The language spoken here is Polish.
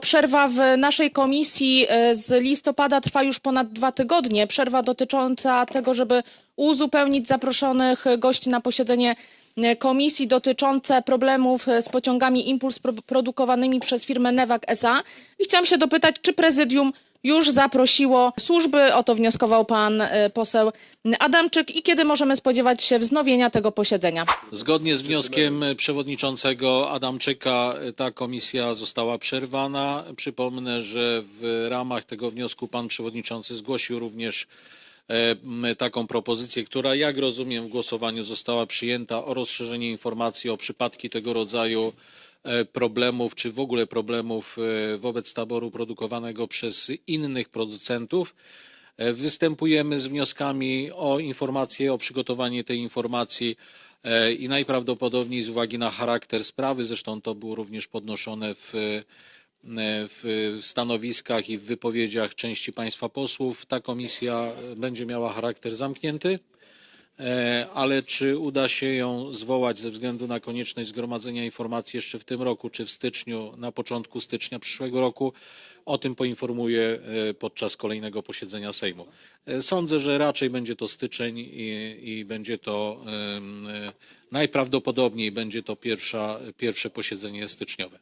Przerwa w naszej komisji e, z listopada trwa już ponad dwa tygodnie. Przerwa dotycząca tego, żeby uzupełnić zaproszonych gości na posiedzenie e, komisji dotyczące problemów e, z pociągami Impuls pro- produkowanymi przez firmę Newak SA. I chciałam się dopytać, czy prezydium już zaprosiło służby? O to wnioskował pan e, poseł Adamczyk. I kiedy możemy spodziewać się wznowienia tego posiedzenia? Zgodnie z wnioskiem przewodniczącego Adamczyka ta komisja została przerwana. Przypomnę, że w ramach tego wniosku pan przewodniczący zgłosił również e, taką propozycję, która jak rozumiem w głosowaniu została przyjęta o rozszerzenie informacji o przypadki tego rodzaju e, problemów, czy w ogóle problemów e, wobec taboru produkowanego przez innych producentów. E, Występujemy z wnioskami o informację, o przygotowanie tej informacji e, i najprawdopodobniej z uwagi na charakter sprawy, zresztą to było również podnoszone w, e, w stanowiskach i w wypowiedziach części państwa posłów, ta komisja e, będzie miała charakter zamknięty. E, ale czy uda się ją zwołać ze względu na konieczność zgromadzenia informacji jeszcze w tym roku, czy w styczniu, na początku stycznia przyszłego roku, o tym poinformuję e, podczas kolejnego posiedzenia Sejmu. E, Sądzę, że raczej będzie to styczeń i, i będzie to najprawdopodobniej będzie to pierwsza, pierwsze posiedzenie styczniowe.